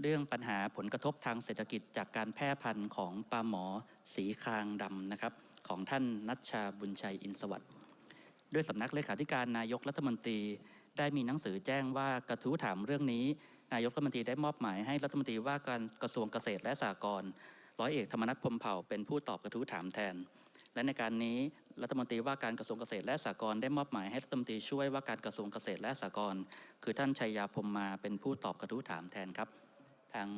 เรื่องปัญหาผลกระทบทางเศรษฐกิจจากการแพร่พันธุ์ของปลาหมอสีคางดำนะครับ ของท่านนัชชาบุญชัยอินสวัสดิ์ด้วยสำนักเลขาธิการนายกรัฐมนตรี ได้มีหนังสือแจ้งว่ากระทู้ถามเรื่องนี้ นายกรัฐมนตรีได้มอบหมายให้รัฐมนตรีว่าการกระทรวงเกษตรและสหกรณ์ร้อยเอกธรรมนัฐพรมเผ่าเป็นผู้ตอบกระทู้ถามแทน และในการนี้รัฐมนตรีว่าการกระทรวงเกษตรและสหกรณ์ได้มอบหมายให้รัฐมนตรีช่วยว่าการกระทรวงเกษตรและสหกรณ์คือท่านชัยยาพรมมาเป็นผู้ตอบกระทู้ถามแทนครับ ทาง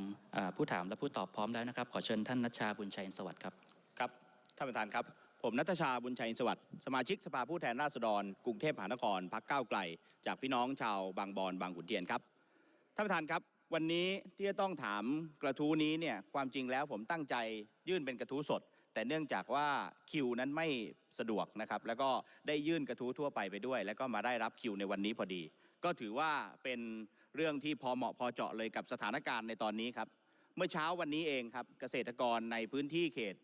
ผู้ถามและผู้ตอบพร้อมแล้วนะครับ ขอเชิญท่านนัชชาบุญชัยสวัสดิ์ครับครับท่านประธานครับ ผมนัทชาบุญชัยสวัสดิ์สมาชิกสภาผู้แทนราษฎรกรุงเทพมหานครพักก้าวไกล จากพี่น้องชาวบางบอนบางขุนเทียนครับท่านประธานครับ วันนี้ที่จะต้องถามกระทู้นี้เนี่ยความจริงแล้วผมตั้งใจยื่นเป็นกระทู้สด แต่เนื่องจากว่าคิวนั้นไม่สะดวกนะครับแล้วก็ได้ยื่นกระทู้ทั่วไปไปด้วย แล้วก็มาได้รับคิวในวันนี้พอดี ก็ถือว่าเป็น เรื่องที่พอเหมาะพอเจาะเลยกับสถานการณ์ในตอนนี้ครับเมื่อเช้าวันนี้เองครับเกษตรกรในพื้นที่เขต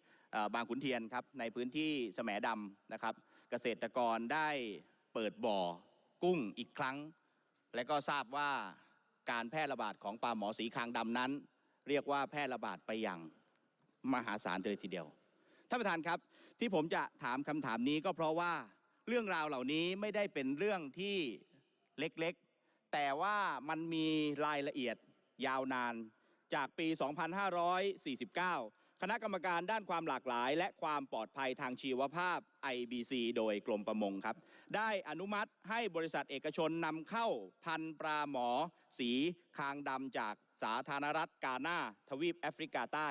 บางขุนเทียนครับในพื้นที่แสมดำนะครับเกษตรกรได้เปิดบ่อกุ้งอีกครั้ง และก็ทราบว่าการแพร่ระบาดของปลาหมอสีคางดำนั้น เรียกว่าแพร่ระบาดไปอย่างมหาศาลเลยทีเดียวท่านประธานครับที่ผมจะถามคำถามนี้ก็เพราะว่าเรื่องราวเหล่านี้ไม่ได้เป็นเรื่องที่เล็ก แต่ว่ามันมีรายละเอียดยาวนานจากปี 2549 คณะกรรมการด้านความหลากหลาย และความปลอดภัยทางชีวภาพ IBC โดยกรมประมงครับ ได้อนุมัติให้บริษัทเอกชนนำเข้าพันปลาหมอ สีคางดำจากสาธารณรัฐกาหน้าทวีปแอฟริกาใต้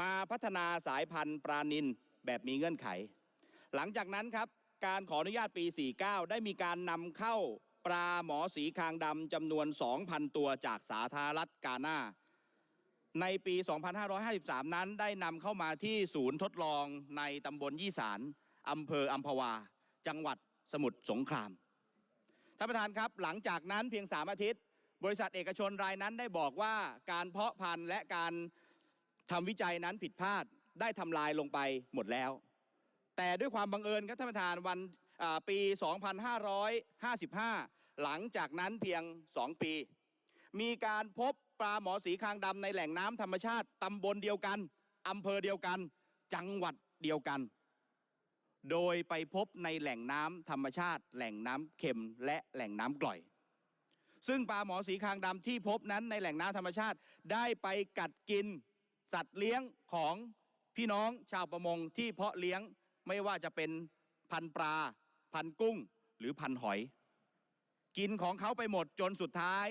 มาพัฒนาสายพันธุ์ปลานินแบบมีเงื่อนไข หลังจากนั้นครับ การขออนุญาตปี 49 ได้มีการนำเข้า ปลาหมอสีคางดำจำนวน 2,000 ตัวจากสาธารณรัฐกาหน้า ในปี 2553 นั้นได้นำเข้ามาที่ศูนย์ทดลองในตำบลยี่สารอำเภออัมพวา จังหวัดสมุทรสงคราม ท่านประธานครับ หลังจากนั้นเพียง 3 อาทิตย์ บริษัทเอกชนรายนั้นได้บอกว่าการเพาะพันธุ์และการทำวิจัยนั้นผิดพลาดได้ทำลายลงไปหมดแล้ว แต่ด้วยความบังเอิญครับท่านประธานวันปี 2555 หลังจากนั้นเพียง 2 ปี มีการพบปลาหมอสีคางดำในแหล่งน้ำธรรมชาติตำบลเดียวกันอำเภอเดียวกัน จังหวัดเดียวกัน โดยไปพบในแหล่งน้ำธรรมชาติ แหล่งน้ำเค็มและแหล่งน้ำกร่อย ซึ่งปลาหมอสีคางดำที่พบนั้นในแหล่งน้ำธรรมชาติได้ไปกัดกิน สัตว์เลี้ยงของพี่น้องชาวประมงที่เพาะเลี้ยงไม่ว่าจะเป็นพันปลา พันกุ้ง หรือพันหอย กินของเขาไปหมดจนสุดท้าย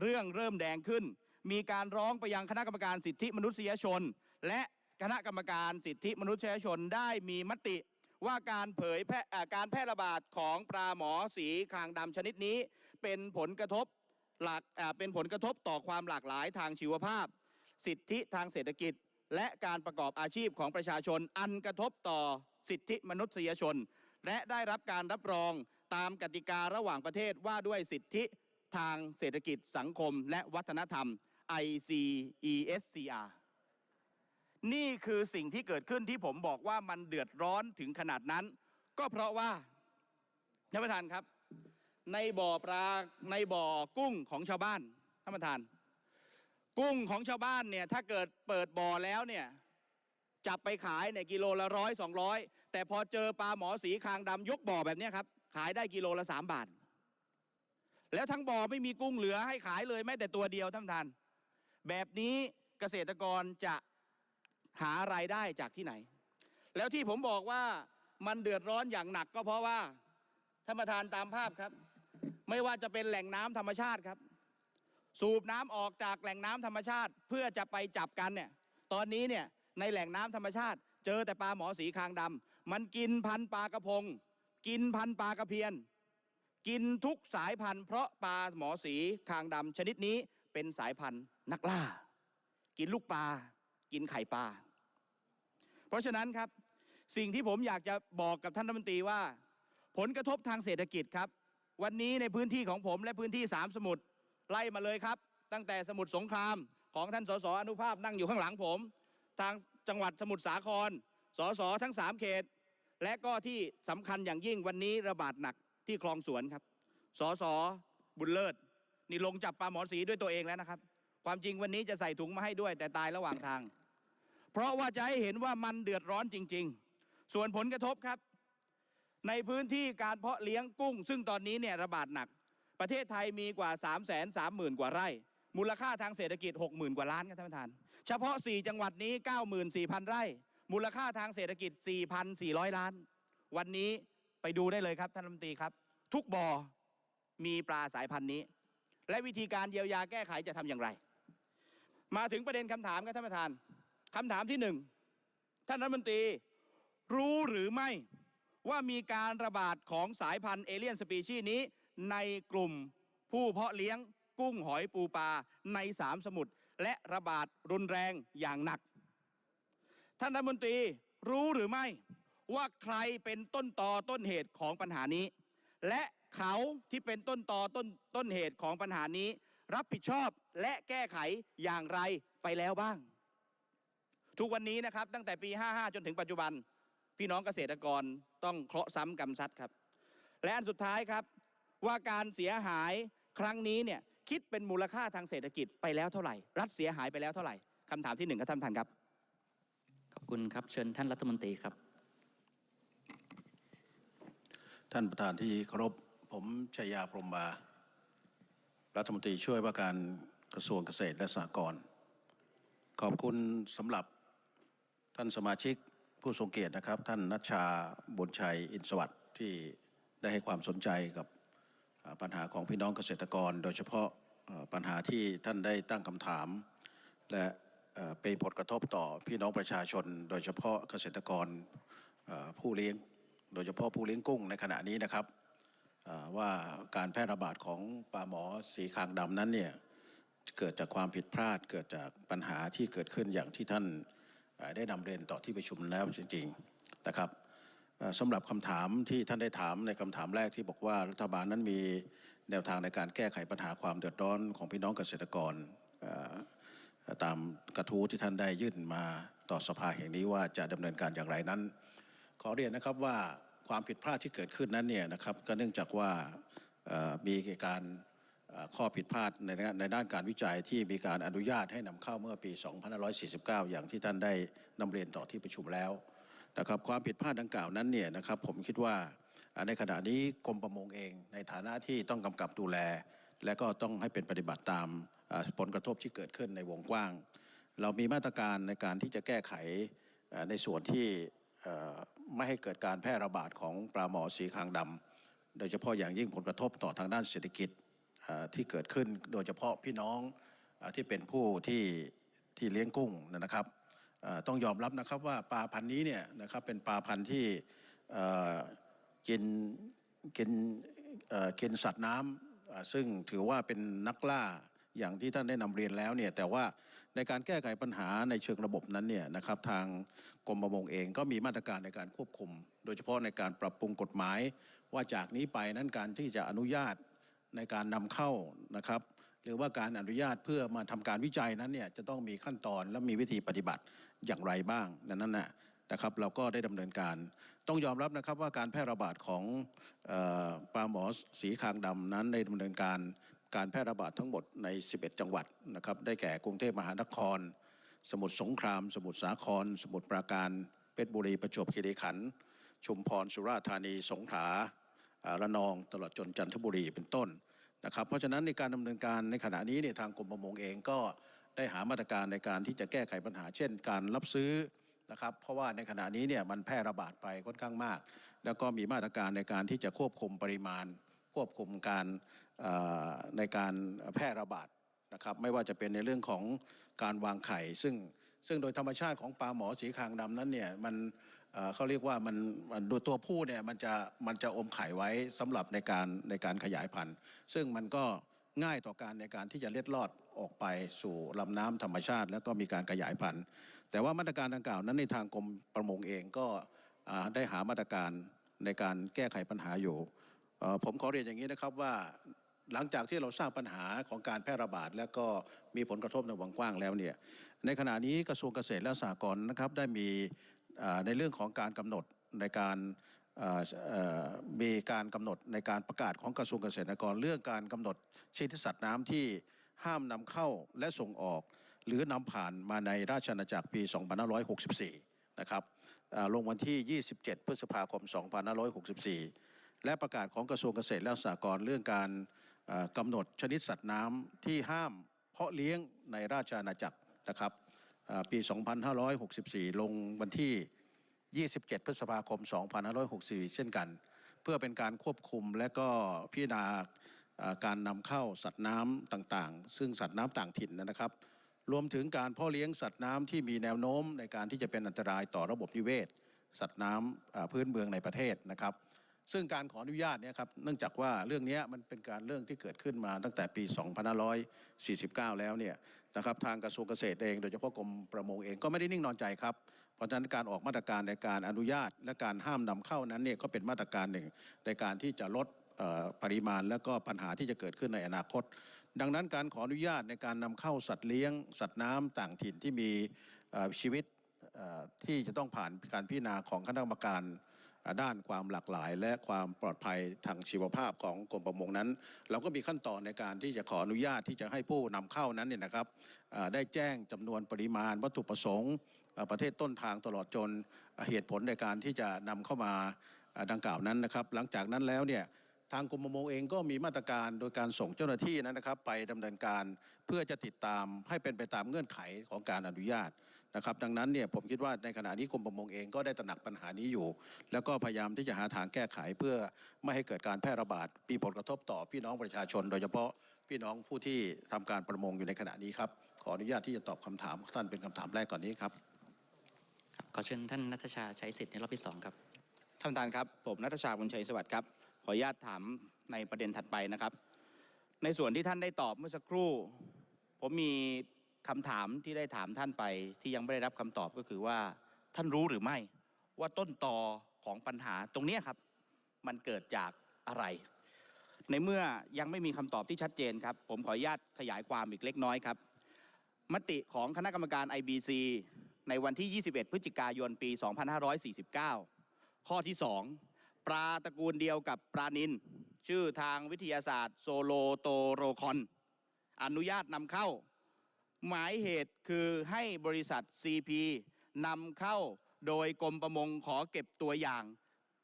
เรื่องเริ่มแดงขึ้น มีการร้องไปยังคณะกรรมการสิทธิมนุษยชน และคณะกรรมการสิทธิมนุษยชนได้มีมติว่าการเผยแพร่การแพร่ระบาดของปลาหมอสีคางดำชนิดนี้ เป็นผลกระทบหลักเป็นผลกระทบต่อความหลากหลายทางชีวภาพ สิทธิทางเศรษฐกิจ และการประกอบอาชีพของประชาชนอันกระทบต่อสิทธิมนุษยชน และได้รับการรับรอง ตามกติการะหว่างประเทศว่าด้วยสิทธิทางเศรษฐกิจสังคมและวัฒนธรรม ICESCR นี่คือสิ่งที่เกิดขึ้นที่ผมบอกว่ามันเดือดร้อนถึงขนาดนั้น ก็เพราะว่าท่านประธานครับ ในบ่อปลาในบ่อกุ้งของชาวบ้านท่านประธาน กุ้งของชาวบ้านเนี่ยถ้าเกิดเปิดบ่อแล้วเนี่ยจับไปขายเนี่ยกิโลละร้อยสองร้อยแต่พอเจอปลาหมอสีคางดำยกบ่อแบบนี้ครับ ขายได้กิโลละสามบาท แล้วทั้งบ่อไม่มีกุ้งเหลือให้ขายเลยแม้แต่ตัวเดียวท่านประธาน แบบนี้เกษตรกรจะหารายได้จากที่ไหน แล้วที่ผมบอกว่ามันเดือดร้อนอย่างหนักก็เพราะว่าท่านประธานตามภาพครับ ไม่ว่าจะเป็นแหล่งน้ำธรรมชาติครับ สูบน้ำออกจากแหล่งน้ำธรรมชาติ เพื่อจะไปจับกันเนี่ยตอนนี้เนี่ยในแหล่งน้ำธรรมชาติ เจอแต่ปลาหมอสีคางดำมันกินพันปลากระพง กินพันปลากระเพียน กินทุกสายพันธุ์เพราะปลาหมอสีคางดำชนิดนี้เป็นสายพันธุ์นักล่า กินลูกปลา กินไข่ปลา เพราะฉะนั้นครับสิ่งที่ผมอยากจะบอกกับท่านรัฐมนตรีว่า ผลกระทบทางเศรษฐกิจครับ วันนี้ในพื้นที่ของผมและพื้นที่สามสมุทรไล่มาเลยครับ ตั้งแต่สมุทรสงครามของท่านสสอนุภาพนั่งอยู่ข้างหลังผม ทางจังหวัดสมุทรสาครสสทั้งสามเขต และก็ที่สำคัญอย่างยิ่งวันนี้ระบาดหนักที่คลองสวนครับสสบุญเลิศนี่ลงจับปลาหมอสีด้วยตัวเองแล้วนะครับ ความจริงวันนี้จะใส่ถุงมาให้ด้วยแต่ตายระหว่างทาง เพราะว่าจะให้เห็นว่ามันเดือดร้อนจริง ๆ ส่วนผลกระทบครับ ในพื้นที่การเพาะเลี้ยงกุ้ง ซึ่งตอนนี้เนี่ยระบาดหนัก ประเทศไทยมีกว่า 3 3 0 0 0 0 กว่าไร่ มูลค่าทางเศรษฐกิจ 60,000 กว่าล้านครับท่านประธาน เฉพาะ 4 จังหวัดนี้ 94,000 ไร่ มูลค่าทางเศรษฐกิจ 4,400 ล้าน วันนี้ไปดูได้เลยครับท่านรัฐมนตรีครับ ทุกบ่อมีปลาสายพันธุ์นี้ และวิธีการเยียวยาแก้ไขจะทำอย่างไร มาถึงประเด็นคำถามครับท่านประธานคำถามที่หนึ่งท่านรัฐมนตรีรู้หรือไม่ว่ามีการระบาดของสายพันธุ์เอเลียนสปีชีส์นี้ ในกลุ่มผู้เพาะเลี้ยงกุ้งหอยปูปลาในสามสมุทรและระบาดรุนแรงอย่างหนัก ท่านรัฐมนตรีรู้หรือไม่ว่าใครเป็นต้นตอต้นเหตุของปัญหานี้ และเขาที่เป็นต้นตอต้นต้นเหตุของปัญหานี้ รับผิดชอบและแก้ไขอย่างไรไปแล้วบ้าง ทุกวันนี้นะครับตั้งแต่ปี 55 จนถึงปัจจุบัน พี่น้องเกษตรกรต้องเคราะห์ซ้ำกรรมซัดครับ และอันสุดท้ายครับว่าการเสียหายครั้งนี้เนี่ยคิดเป็นมูลค่าทางเศรษฐกิจไปแล้วเท่าไหร่ รัฐเสียหายไปแล้วเท่าไหร่คำถามที่หนึ่งครับท่านประธานครับ คุณครับเชิญท่านรัฐมนตรีครับ ท่านประธานที่เคารพผมชยาพรมมารัฐมนตรีช่วยว่าการกระทรวงเกษตรและสหกรณ์ขอบคุณสำหรับท่านสมาชิกผู้ทรงเกียรตินะครับ ท่านนัชชาบุญชัยอินสวัสดิ์ที่ได้ให้ความสนใจกับปัญหาของพี่น้องเกษตรกร โดยเฉพาะปัญหาที่ท่านได้ตั้งคำถาม และ เป็นผลกระทบต่อพี่น้องประชาชน โดยเฉพาะเกษตรกรผู้เลี้ยง โดยเฉพาะผู้เลี้ยงกุ้งในขณะนี้นะครับว่าการแพร่ระบาดของปลาหมอสีคางดำนั้นเนี่ยเกิดจากความผิดพลาด เกิดจากปัญหาที่เกิดขึ้นอย่างที่ท่านได้นำเรียนต่อที่ประชุมแล้วจริงๆนะครับสำหรับคำถามที่ท่านได้ถามในคำถามแรกที่บอกว่ารัฐบาลนั้นมีแนวทางในการแก้ไขปัญหาความเดือดร้อนของพี่น้องเกษตรกรอ ตามกระทู้ที่ท่านได้ยื่นมาต่อสภาแห่งนี้ว่าจะดำเนินการอย่างไรนั้น ขอเรียนนะครับว่าความผิดพลาดที่เกิดขึ้นนั้นเนี่ยนะครับก็เนื่องจากว่ามีการข้อผิดพลาดในในด้านการวิจัยที่มีการอนุญาตให้นำเข้าเมื่อปี 2549 อย่างที่ท่านได้นำเรียนต่อที่ประชุมแล้วนะครับความผิดพลาดดังกล่าวนั้นเนี่ยนะครับผมคิดว่าในขณะนี้กรมประมงเองในฐานะที่ต้องกำกับดูแล และก็ต้องให้เป็นปฏิบัติตาม ผลกระทบที่เกิดขึ้นในวงกว้าง เรามีมาตรการในการที่จะแก้ไขในส่วนที่ไม่ให้เกิดการแพร่ระบาดของปลาหมอสีคางดำโดยเฉพาะอย่างยิ่งผลกระทบต่อทางด้านเศรษฐกิจที่เกิดขึ้น โดยเฉพาะพี่น้องอที่เป็นผู้ที่ที่เลี้ยงกุ้งนะครับต้องยอมรับนะครับว่าปลาพันธุ์นี้เนี่ยนะครับเป็นปลาพันธุ์ที่กินกินกินสัตว์น้ำซึ่งถือว่าเป็นนักล่า อย่างที่ท่านได้นำเรียนแล้วเนี่ยแต่ว่าในการแก้ไขปัญหาในเชิงระบบนั้นเนี่ยนะครับทางกรมประมงเองก็มีมาตรการในการควบคุม โดยเฉพาะในการปรับปรุงกฎหมาย ว่าจากนี้ไปนั้นการที่จะอนุญาตในการนำเข้านะครับหรือว่าการอนุญาตเพื่อมาทำการวิจัยนั้นเนี่ยจะต้องมีขั้นตอนและมีวิธีปฏิบัติอย่างไรบ้างนั้นนั่นนะนะครับเราก็ได้ดำเนินการ ต้องยอมรับนะครับว่าการแพร่ระบาดของออปลาหมอสีคางดำนั้นได้ดำเนินการ การแพร่ระบาดทั้งหมดใน 11 จังหวัดนะครับได้แก่กรุงเทพมหานคร สมุทรสงคราม สมุทรสาคร สมุทรปราการเพชรบุรีประจวบคีรีขันธ์ชุมพรสุราษฎร์ธานีสงขลาระนองตลอดจนจันทบุรีเป็นต้นนะครับเพราะฉะนั้นในการดำเนินการในขณะนี้เนี่ยทางกรมประมงเองก็ได้หามาตรการในการที่จะแก้ไขปัญหา เช่น การรับซื้อนะครับเพราะว่าในขณะนี้เนี่ยมันแพร่ระบาดไปค่อนข้างมาก แล้วก็มีมาตรการในการที่จะควบคุมปริมาณ ควบคุมการ ในการแพร่ระบาดนะครับไม่ว่าจะเป็นในเรื่องของการวางไข่ ซึ่งซึ่งโดยธรรมชาติของปลาหมอสีคางดำนั้นเนี่ยมันเเขาเรียกว่ามันดยตัวผู้เนี่ยมันจะมันจะอมไข่ไว้สำหรับในการในการขยายพันธุ์ ซึ่งมันก็ง่ายต่อการในการที่จะเล็ดลอดออกไปสู่ลำน้ำธรรมชาติ แล้วก็มีการขยายพันธุ์ แต่ว่ามาตรการดังกล่าวนั้นในทางกรมประมงเองก็ได้หามาตรการในการแก้ไขปัญหาอยู่ผมขอเรียนอย่างนี้นะครับว่า หลังจากที่เราทราบปัญหาของการแพร่ระบาด แล้วก็มีผลกระทบในวงกว้างแล้วเนี่ยในขณะนี้กระทรวงเกษตรและสหกรณ์นะครับได้มีในเรื่องของการกำหนดในการมีการกำหนดในการประกาศของกระทรวงเกษตรและสหกรณ์เรื่องการกำหนดชนิดสัตว์น้ำที่ห้ามนำเข้าและส่งออก หรือนำผ่านมาในราชอาณาจักรปี 2564 นะครับอ่าลงวันที่ 27 พฤษภาคม 2564 และประกาศของกระทรวงเกษตรและสหกรณ์เรื่องการ กำหนดชนิดสัตว์น้ำที่ห้ามเพาะเลี้ยงในราชอาณาจักรนะครับปี 2564 ลงวันที่ 27 พฤษภาคม 2564 เช่นกัน เพื่อเป็นการควบคุมและก็พิจารณาการนำเข้าสัตว์น้ำต่างๆ ซึ่งสัตว์น้ำต่างถิ่นนะครับ รวมถึงการเพ่อเลี้ยงสัตว์น้ำที่มีแนวโน้มในการที่จะเป็นอันตรายต่อระบบนิเวศ สัตว์น้ำพื้นเมืองในประเทศนะครับ ซึ่งการขออนุญาตเนี่ยครับเนื่องจากว่าเรื่องนี้มันเป็นการเรื่องที่เกิดขึ้นมาตั้งแต่ปี 2549 แล้วเนี่ยนะครับทางกระทรวงเกษตรเอง โดยเฉพาะกรมประมงเองก็ไม่ได้นิ่งนอนใจครับ เพราะฉะนั้นการออกมาตรการในการอนุญาต และการห้ามนำเข้านั้นเนี่ยก็เป็นมาตรการหนึ่งในการที่จะลดปริมาณและก็ปัญหาที่จะเกิดขึ้นในอนาคต ดังนั้นการขออนุญาตในการนำเข้าสัตว์เลี้ยง สัตว์น้ำต่างถิ่นที่มีชีวิตที่จะต้องผ่านการพิจารณาของคณะกรรมการ ด้านความหลากหลาย และความปลอดภัยทางชีวภาพของกรมประมงนั้น เราก็มีขั้นตอนในการที่จะขออนุญาตที่จะให้ผู้นำเข้านั้นเนี่ยนะครับได้แจ้งจำนวนปริมาณวัตถุประสงค์ ประเทศต้นทางตลอดจนเหตุผลในการที่จะนำเข้ามาดังกล่าวนั้นนะครับ หลังจากนั้นแล้วเนี่ยทางกรมประมงเองก็มีมาตรการโดยการส่งเจ้าหน้าที่นั้นนะครับ ไปดำเนินการเพื่อจะติดตามให้เป็นไปตามเงื่อนไขของการอนุญาต นะครับดังนั้นเนี่ยผมคิดว่าในขณะนี้กรมประมงเองก็ได้ตระหนักปัญหานี้อยู่ แล้วก็พยายามที่จะหาทางแก้ไขเพื่อไม่ให้เกิดการแพร่ระบาดมีผลกระทบต่อพี่น้องประชาชน โดยเฉพาะพี่น้องผู้ที่ทำการประมงอยู่ในขณะนี้ครับขออนุญาตที่จะตอบคำถามท่านเป็นคำถามแรกก่อนนี้ครับครับขอเชิญท่านนัทชาใช้สิทธิ์ในรอบที่สองครับท่านประธานครับผมนัทชาบุญชัยสวัสดิ์ครับขออนุญาตถามในประเด็นถัดไปนะครับ ในส่วนที่ท่านได้ตอบเมื่อสักครู่ ผมมี คำถามที่ได้ถามท่านไปที่ยังไม่ได้รับคำตอบก็คือว่าท่านรู้หรือไม่ว่าต้นตอของปัญหาตรงนี้ครับ มันเกิดจากอะไร ในเมื่อยังไม่มีคำตอบที่ชัดเจนครับ ผมขออนุญาตขยายความอีกเล็กน้อยครับ มติของคณะกรรมการ IBC ในวันที่ 21 พฤศจิกายนปี 2549 ข้อที่ 2 ปลาตระกูลเดียวกับปลานิน ชื่อทางวิทยาศาสตร์ โซโลโตโรคอน อนุญาตนำเข้า หมายเหตุคือให้บริษัท CP นำเข้าโดยกรมประมงขอเก็บตัวอย่าง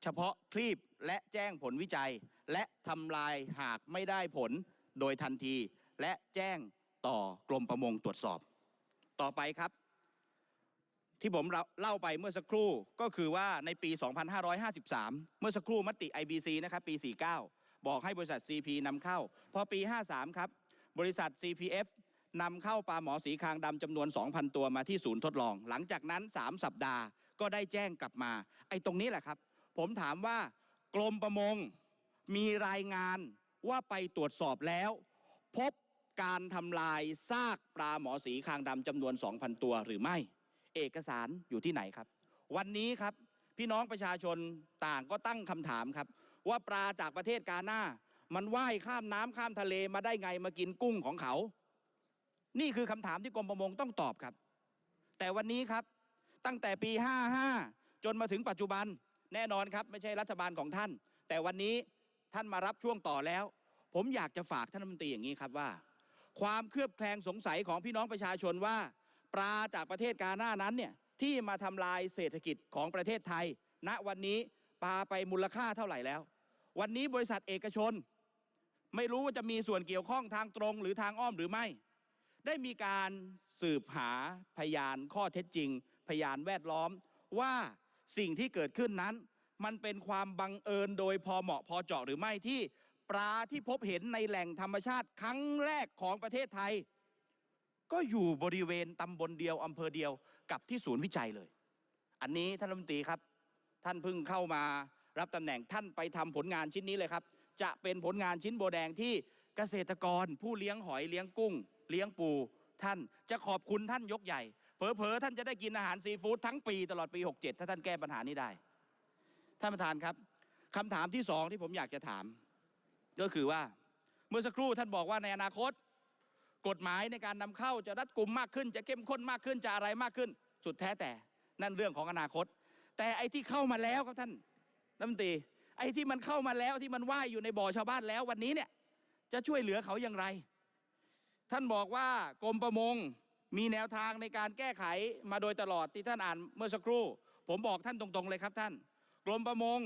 เฉพาะคลีบและแจ้งผลวิจัย และทำลายหากไม่ได้ผลโดยทันที และแจ้งต่อกรมประมงตรวจสอบ ต่อไปครับ ที่ผมเล่าไปเมื่อสักครู่ก็คือว่าในปี 2553 เมื่อสักครู่มติ IBC นะครับปี 49 บอกให้บริษัท CP นำเข้า พอปี 53 ครับ บริษัท CPF นำเข้าปลาหมอสีคางดำจำนวน 2,000 ตัวมาที่ศูนย์ทดลอง หลังจากนั้น 3 สัปดาห์ก็ได้แจ้งกลับมา ไอ้ตรงนี้แหละครับ ผมถามว่ากรมประมงมีรายงานว่าไปตรวจสอบแล้ว พบการทำลายซากปลาหมอสีคางดำจำนวน 2,000 ตัวหรือไม่ เอกสารอยู่ที่ไหนครับ วันนี้ครับพี่น้องประชาชนต่างก็ตั้งคำถามครับ ว่าปลาจากประเทศกาหน้า มันว่ายข้ามน้ำข้ามทะเลมาได้ไงมากินกุ้งของเขา นี่คือคำถามที่กรมประมงต้องตอบครับ แต่วันนี้ครับตั้งแต่ปี 55 จนมาถึงปัจจุบันแน่นอนครับ ไม่ใช่รัฐบาลของท่าน แต่วันนี้ท่านมารับช่วงต่อแล้ว ผมอยากจะฝากท่านรัฐมนตรีอย่างนี้ครับว่า ความเคลือบแคลงสงสัยของพี่น้องประชาชนว่า ปลาจากประเทศกาหน้านั้นเนี่ยที่มาทำลายเศรษฐกิจของประเทศไทย ณวันนี้ปลาไปมูลค่าเท่าไหร่แล้ว วันนี้บริษัทเอกชน ไม่รู้ว่าจะมีส่วนเกี่ยวข้องทางตรงหรือทางอ้อมหรือไม่ ได้มีการสืบหาพยานข้อเท็จจริง พยานแวดล้อมว่าสิ่งที่เกิดขึ้นนั้น มันเป็นความบังเอิญโดยพอเหมาะพอเจาะหรือไม่ที่ปลาที่พบเห็นในแหล่งธรรมชาติครั้งแรกของประเทศไทย ก็อยู่บริเวณตำบลเดียวอำเภอเดียวกับที่ศูนย์วิจัยเลย อันนี้ท่านรัฐมนตรีครับ ท่านเพิ่งเข้ามารับตำแหน่งท่านไปทำผลงานชิ้นนี้เลยครับ จะเป็นผลงานชิ้นโบแดงที่เกษตรกรผู้เลี้ยงหอยเลี้ยงกุ้ง เลี้ยงปูท่านจะขอบคุณท่านยกใหญ่ เผลอๆท่านจะได้กินอาหารซีฟู้ดทั้งปีตลอดปี 67 ถ้าท่านแก้ปัญหานี้ได้ ท่านประธานครับคำถามที่สองที่ผมอยากจะถาม ก็คือว่าเมื่อสักครู่ท่านบอกว่าในอนาคต กฎหมายในการนำเข้าจะรัดกุมมากขึ้น จะเข้มข้นมากขึ้นจะอะไรมากขึ้น สุดแท้แต่นั่นเรื่องของอนาคต แต่ไอ้ที่เข้ามาแล้วครับท่านรัฐมนตรีไอ้ที่มันเข้ามาแล้วที่มันว่ายอยู่ในบ่อชาวบ้านแล้ววันนี้เนี่ยจะช่วยเหลือเขาอย่างไร ท่านบอกว่ากรมประมงมีแนวทางในการแก้ไขมาโดยตลอดที่ท่านอ่านเมื่อสักครู่ ผมบอกท่านตรงๆเลยครับท่าน กรมประมง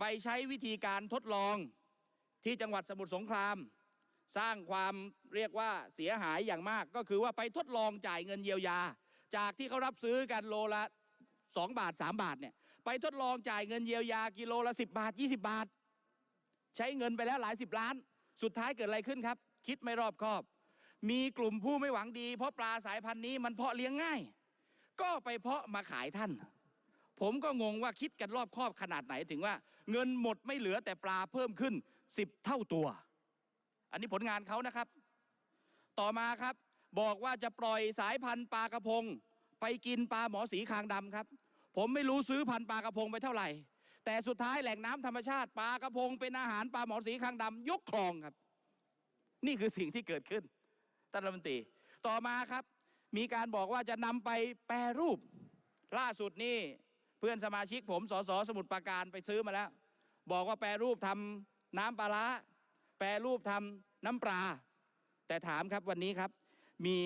ไปใช้วิธีการทดลองที่จังหวัดสมุทรสงคราม สร้างความเรียกว่าเสียหายอย่างมาก ก็คือว่าไปทดลองจ่ายเงินเยียวยา จากที่เขารับซื้อกันโลละ 2 บาท 3 บาทเนี่ยไปทดลองจ่ายเงินเยียวยากิโลละ 10 บาท 20 บาท ใช้เงินไปแล้วหลายสิบล้าน สุดท้ายเกิดอะไรขึ้นครับ คิดไม่รอบคอบ มีกลุ่มผู้ไม่หวังดี เพราะปลาสายพันธุ์นี้มันเพาะเลี้ยงง่าย ก็ไปเพาะมาขายท่าน ผมก็งงว่าคิดกันรอบครอบขนาดไหนถึงว่า เงินหมดไม่เหลือแต่ปลาเพิ่มขึ้น 10 เท่าตัว อันนี้ผลงานเขานะครับ ต่อมาครับบอกว่าจะปล่อยสายพันธุ์ปลากระพง ไปกินปลาหมอสีคางดำครับ ผมไม่รู้ซื้อพันธุ์ปลากระพงไปเท่าไหร่ แต่สุดท้ายแหล่งน้ำธรรมชาติปลากระพงเป็นอาหารปลาหมอสีคางดำยกคลองครับ นี่คือสิ่งที่เกิดขึ้น ท่านรัฐมนตรี ต่อมาครับ มีการบอกว่าจะนำไปแปรรูป ล่าสุดนี่เพื่อนสมาชิกผมสสสมุทรปราการไปซื้อมาแล้ว บอกว่าแปรรูปทำน้ำปลาร้าแปรรูปทำน้ำปลา แต่ถามครับวันนี้ครับ มี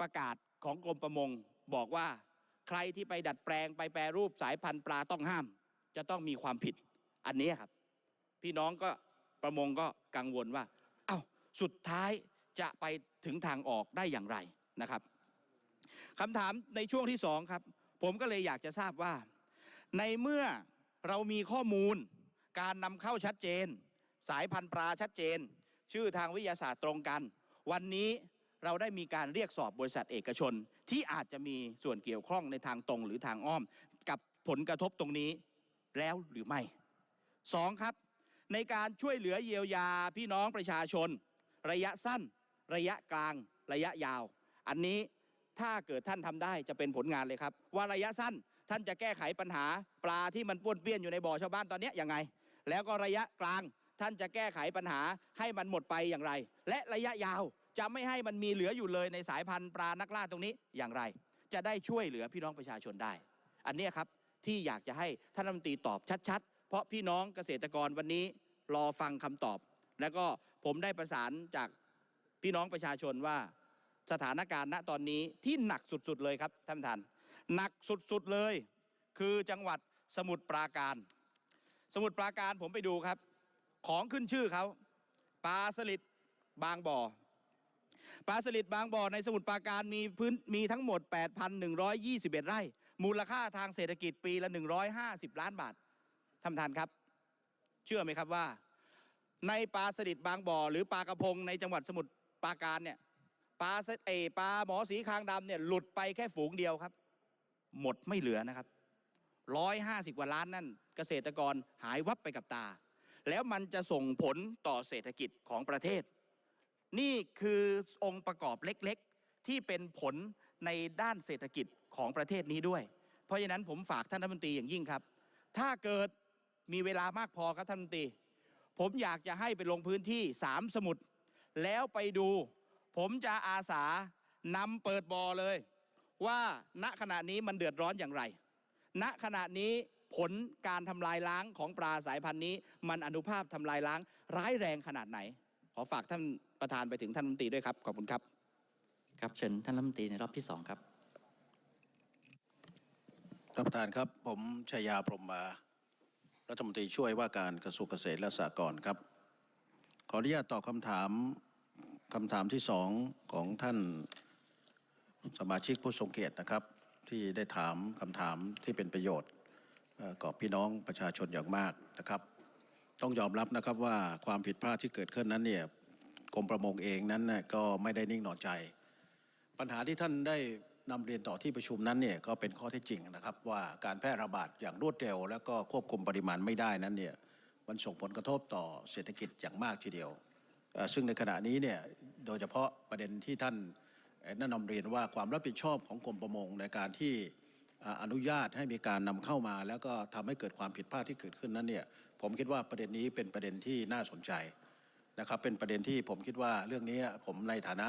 ประกาศของกรมประมง บอกว่าใครที่ไปดัดแปลงไปแปรรูปสายพันธุ์ปลาต้องห้าม จะต้องมีความผิดอันนี้ครับ พี่น้องก็ประมงก็กังวลว่า เอ้าสุดท้าย จะไปถึงทางออกได้อย่างไรนะครับคำถามในช่วงที่สองครับ ผมก็เลยอยากจะทราบว่า ในเมื่อเรามีข้อมูล การนำเข้าชัดเจน สายพันธุ์ปลาชัดเจน ชื่อทางวิทยาศาสตร์ตรงกัน วันนี้เราได้มีการเรียกสอบบริษัทเอกชน ที่อาจจะมีส่วนเกี่ยวข้องในทางตรงหรือทางอ้อม กับผลกระทบตรงนี้แล้วหรือไม่สองครับ ในการช่วยเหลือเยียวยาพี่น้องประชาชน ระยะสั้น ระยะกลางระยะยาว อันนี้ถ้าเกิดท่านทำได้จะเป็นผลงานเลยครับ ว่าระยะสั้นท่านจะแก้ไขปัญหาปลาที่มันป้วนเปี้ยนอยู่ในบ่อชาวบ้านตอนนี้ยังไง แล้วก็ระยะกลางท่านจะแก้ไขปัญหาให้มันหมดไปอย่างไร และระยะยาวจะไม่ให้มันมีเหลืออยู่เลยในสายพันธุ์ปลานักล่าตรงนี้อย่างไร จะได้ช่วยเหลือพี่น้องประชาชนได้ อันนี้ครับที่อยากจะให้ท่านรัฐมนตรีตอบชัดๆ เพราะพี่น้องเกษตรกรวันนี้รอฟังคำตอบ แล้วก็ผมได้ประสานจาก พี่น้องประชาชนว่าสถานการณ์ณตอนนี้ที่หนักสุดๆเลยครับท่านประธานหนักสุดๆเลย คือจังหวัดสมุทรปราการ สมุทรปราการผมไปดูครับ ของขึ้นชื่อเขาปลาสลิดบางบ่อปลาสลิดบางบ่อในสมุทรปราการมีพื้นมีทั้งหมด 8,121 ไร่ มูลค่าทางเศรษฐกิจปีละ 150 ล้านบาทท่านประธานครับ เชื่อไหมครับว่า ในปลาสลิดบางบ่อ หรือปลากระพงในจังหวัดสมุทร ปราการเนี่ยปลาเออปลาหมอสีคางดำเนี่ยหลุดไปแค่ฝูงเดียวครับ หมดไม่เหลือนะครับร้อยห้าสิบกว่าล้านนั่น เกษตรกรหายวับไปกับตา แล้วมันจะส่งผลต่อเศรษฐกิจของประเทศ นี่คือองค์ประกอบเล็กๆ ที่เป็นผลในด้านเศรษฐกิจของประเทศนี้ด้วย เพราะฉะนั้นผมฝากท่านรัฐมนตรีอย่างยิ่งครับ ถ้าเกิดมีเวลามากพอครับท่านรัฐมนตรี ผมอยากจะให้ไปลงพื้นที่สามสมุทร แล้วไปดู ผมจะอาสานำเปิดบอเลย ว่าณขณะนี้มันเดือดร้อนอย่างไร ณขณะนี้ผลการทำลายล้างของปลาสายพันธุ์นี้ มันอนุภาพทำลายล้างร้ายแรงขนาดไหน ขอฝากท่านประธานไปถึงท่านรัฐมนตรีด้วยครับขอบคุณครับ ครับเชิญท่านรัฐมนตรีในรอบที่สองครับท่านประธานครับ ผมชัยยาพรหมมารัฐมนตรีช่วยว่าการกระทรวงเกษตรและสหกรณ์ครับ ขออนุญาตตอบคำถาม คำถามที่สองของท่านสมาชิกผู้ทรงเกียรตินะครับ ที่ได้ถามคำถามที่เป็นประโยชน์กับพี่น้องประชาชนอย่างมากนะครับ ต้องยอมรับนะครับว่าความผิดพลาดที่เกิดขึ้นนั้นเนี่ยกรมประมงเองนั้นน่ก็ไม่ได้นิ่งนอนใจ ปัญหาที่ท่านได้นำเรียนต่อที่ประชุมนั้นเนี่ยก็เป็นข้อเท็จจริงนะครับว่าการแพร่ระบาดอย่างรวดเร็ว แล้วก็ควบคุมปริมาณไม่ได้นั้นเนี่ยมันส่งผลกระทบต่อเศรษฐกิจอย่างมากทีเดียว ซึ่งในขณะนี้เนี่ยโดยเฉพาะประเด็นที่ท่านเอ่อแนะนำเรียนว่าความรับผิดชอบของกรมประมงในการที่อนุญาตให้มีการนำเข้ามา แล้วก็ทำให้เกิดความผิดพลาดที่เกิดขึ้นนั้นเนี่ยผมคิดว่าประเด็นนี้เป็นประเด็นที่น่าสนใจนะครับเป็นประเด็นที่ผมคิดว่าเรื่องนี้ผมในฐานะ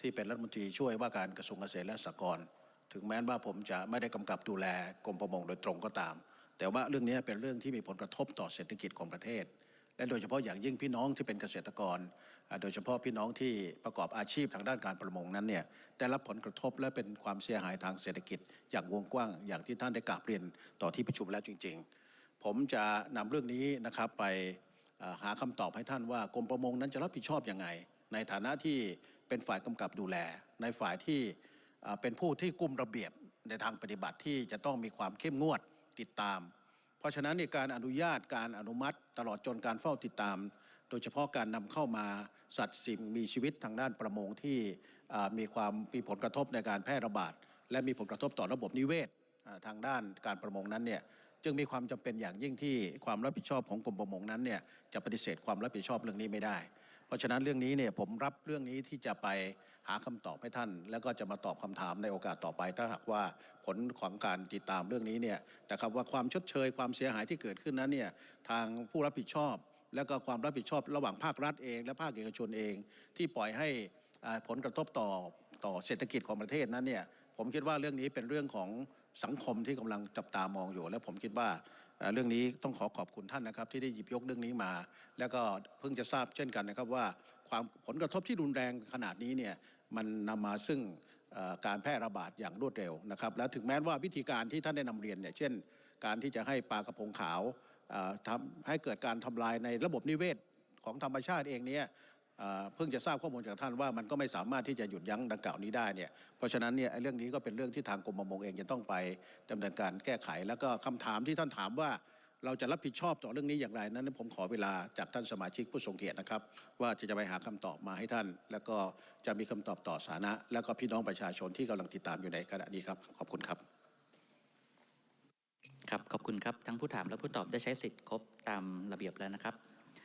ที่เป็นรัฐมนตรีช่วยว่าการกระทรวงเกษตรและสหกรณ์ถึงแม้ว่าผมจะไม่ได้กำกับดูแลกรมประมงโดยตรงก็ตาม แต่ว่าเรื่องนี้เป็นเรื่องที่มีผลกระทบต่อเศรษฐกิจของประเทศ และโดยเฉพาะอย่างยิ่งพี่น้องที่เป็นเกษตรกร โดยเฉพาะพี่น้องที่ประกอบอาชีพทางด้านการประมงนั้นเนี่ยได้รับผลกระทบและเป็นความเสียหายทางเศรษฐกิจ อย่างวงกว้างอย่างที่ท่านได้กราบเรียนต่อที่ประชุมแล้วจริง ๆ ผมจะนำเรื่องนี้นะครับไปหาคำตอบให้ท่านว่ากรมประมงนั้นจะรับผิดชอบอยังไง ในฐานะที่เป็นฝ่ายกำกับดูแล ในฝ่ายที่เป็นผู้ที่กุมระเบียบในทางปฏิบัติที่จะต้องมีความเข้มงวดติดตาม เพราะฉะนั้นในการอนุญาตการอนุมัติตลอดจนการเฝ้าติดตาม โดยเฉพาะการนำเข้ามาสัตว์สิ่งมีชีวิตทางด้านประมงที่มีความมีผลกระทบในการแพร่ระบาด และมีผลกระทบต่อระบบนิเวศทางด้านการประมงนั้นเนี่ยจึงมีความจำเป็นอย่างยิ่งที่ความรับผิดชอบของกรมประมงนั้นเนี่ยจะปฏิเสธความรับผิดชอบเรื่องนี้ไม่ได้ เพราะฉะนั้นเรื่องนี้เนี่ยผมรับเรื่องนี้ที่จะไปหาคำตอบให้ท่าน แล้วก็จะมาตอบคำถามในโอกาสต่อไป ถ้าหากว่าผลของการติดตามเรื่องนี้เนี่ยนะครับว่าความชดเชยความเสียหายที่เกิดขึ้นนั้นเนี่ยทางผู้รับผิดชอบ แล้วก็ความรับผิดชอบระหว่างภาครัฐเอง และภาคเอกชนเอง ที่ปล่อยให้อ่าผลกระทบต่อต่อเศรษฐกิจของประเทศนั้นเนี่ยผมคิดว่าเรื่องนี้เป็นเรื่องของสังคมที่กำลังจับตามองอยู่ และผมคิดว่า เรื่องนี้ต้องขอขอบคุณท่านนะครับ ที่ได้หยิบยกเรื่องนี้มา แล้วก็เพิ่งจะทราบเช่นกันนะครับว่าความผลกระทบที่รุนแรงขนาดนี้เนี่ยมันนำมาซึ่งการแพร่ระบาดอย่างรวดเร็วนะครับ และถึงแม้ว่าวิธีการที่ท่านได้นำเรียนเนี่ยเช่น การที่จะให้ปลากระพงขาวทำให้เกิดการทำลายในระบบนิเวศของธรรมชาติเองเนี่ย เพิ่งจะทราบข้อมูลจากท่านว่ามันก็ไม่สามารถที่จะหยุดยั้งดังกล่าวนี้ได้เนี่ยเพราะฉะนั้นเนี่ยเรื่องนี้ก็เป็นเรื่องที่ทางกรมประมงเองจะต้องไปดำเนินการแก้ไข แล้วก็คำถามที่ท่านถามว่าเราจะรับผิดชอบต่อเรื่องนี้อย่างไรนั้น ผมขอเวลาจากท่านสมาชิกผู้ทรงเกียรตินะครับ ว่าจะจะไปหาคำตอบมาให้ท่าน แล้วก็จะมีคำตอบต่อสาธารณะ แล้วก็พี่น้องประชาชนที่กำลังติดตามอยู่ในขณะนี้ครับ ขอบคุณครับ ครับขอบคุณครับทั้งผู้ถามและผู้ตอบได้ใช้สิทธิ์ครบตามระเบียบแล้วนะครับ